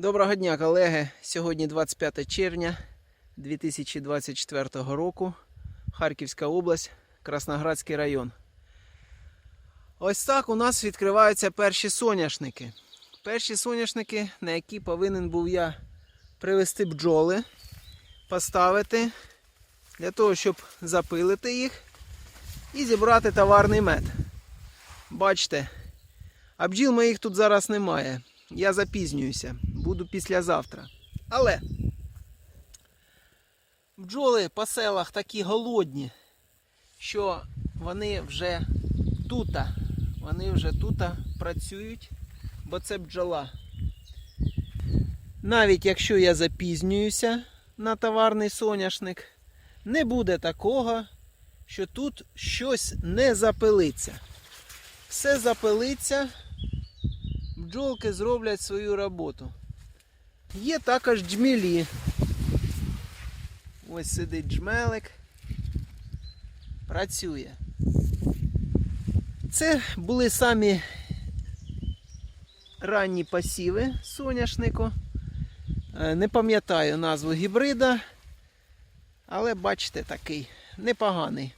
Доброго дня, колеги. Сьогодні 25 червня 2024 року. Харківська область, Красноградський район. Ось так у нас відкриваються перші соняшники. Перші соняшники, на які повинен був я привезти бджоли, поставити для того, щоб запилити їх і зібрати товарний мед. Бачите, а бджіл моїх тут зараз немає. Я запізнююся. Буду післязавтра. Але бджоли по селах такі голодні, що вони вже тут. Вони вже тут працюють, бо це бджола. Навіть якщо я запізнююся на товарний соняшник, не буде такого, що тут щось не запилиться. Все запилиться бджолки зроблять свою роботу. Є також джмілі. Ось сидить джмелик. Працює. Це були самі ранні посіви соняшнику. Е, Не пам'ятаю назву гібрида, але бачите такий непоганий.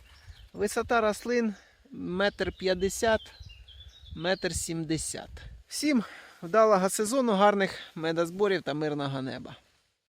Висота рослин метр п'ятдесят, метр сімдесят. Всім вдалого сезону, гарних медозборів та мирного неба.